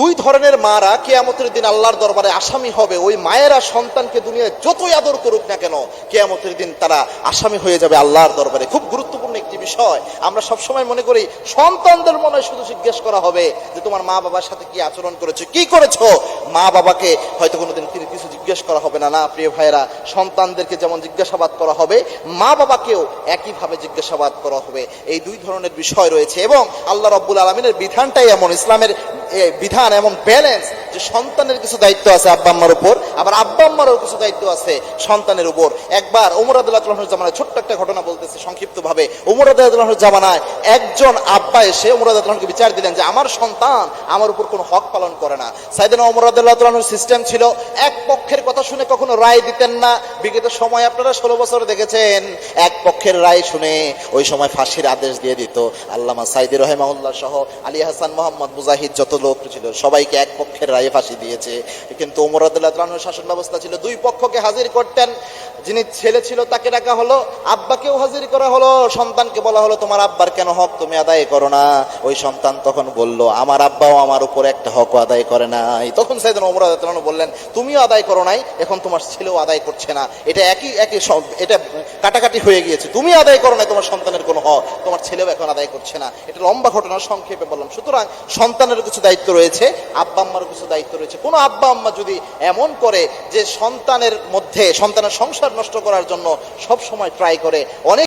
দুই ধরনের মারা কেয়ামতের দিন আল্লাহর দরবারে আসামি হবে। ওই মায়েরা সন্তানকে দুনিয়ায় যতই আদর করুক না কেন, কেয়ামতের দিন তারা আসামি হয়ে যাবে আল্লাহর দরবারে। খুব গুরুত্বপূর্ণ একটি বিষয়। আমরা সবসময় মনে করি, সন্তানদের মনে শুধু জিজ্ঞেস করা হবে যে, তোমার মা বাবার সাথে কি আচরণ করেছ? কি করেছ? মা বাবাকে হয়তো কোনোদিন তিনি কিছু জিজ্ঞেস করা হবে না। না, প্রিয় ভাইয়েরা, সন্তানদেরকে যেমন জিজ্ঞাসাবাদ করা হবে, মা বাবাকেও একইভাবে জিজ্ঞাসাবাদ করা হবে। এই দুই ধরনের বিষয় রয়েছে এবং আল্লাহ রব্বুল আলমিনের বিধানটাই এমন। ইসলামের বিধান এমন ব্যালেন্স যে সন্তানের কিছু দায়িত্ব আছে আব্বা আম্মার উপর, আবার আব্বা আম্মারও কিছু দায়িত্ব আছে সন্তানের উপর। একবার ওমর আদুল্লাহ জামানায় ছোট্ট একটা ঘটনা বলতেছে সংক্ষিপ্তভাবে। ওমর আদুল্লাহ জামানায় একজন আব্বা এসে ওমর আদুল্লাহকে বিচার দিলেন যে, আমার সন্তান আমার উপর কোনো হক পালন করে না। সাইদিন ওমর আদুল্লাহ সিস্টেম ছিল এক পক্ষের কথা শুনে কখনো রায় দিতেন না। বিগত সময় আপনারা ষোলো বছর দেখেছেন, এক পক্ষের রায় শুনে ওই সময় ফাঁসির আদেশ দিয়ে দিত। আল্লামা সাইদি রহেমাউল্লাহ সহ আলী হাসান মোহাম্মদ মুজাহিদ যত লোক ছিল, সবাইকে এক পক্ষের রায়ে ফাঁসি দিয়েছে। কিন্তু ওমর আদুল্লাহ শাসন ব্যবস্থা ছিল, দুই পক্ষকে হাজির করতেন। যিনি ছেলে ছিল তাকে ডাকা হলো, আব্বাকেও হাজির করা হলো, সন্তানকে বলা হলো, তোমার আব্বার কেন হক তুমি আদায় করো না? ওই সন্তান তখন বলল, আমার আব্বাও আমার উপর একটা হক আদায় করে নাই। তখন সাইদিন ওমর আদায় বললেন, তুমিও আদায় করো নাই এখন তোমার ছেলেও আদায় করছে না। এটা একই একই এটা কাটাকাটি হয়ে গিয়েছে। তুমি আদায় করো নাই তোমার সন্তানের কোনো হক। তোমার ছেলেও এখন আদায় করছে না। এটা লম্বা ঘটনা সংক্ষেপে বললাম। সুতরাং সন্তানের কিছু দায়িত্ব রয়েছে, আব্বা আম্মার কিছু দায়িত্ব রয়েছে। কোনো আব্বা আম্মা যদি এমন করে যে সন্তানের মধ্যে, সন্তানের সংসার নষ্ট করার জন্য সব সময় ট্রাই করে, অনেক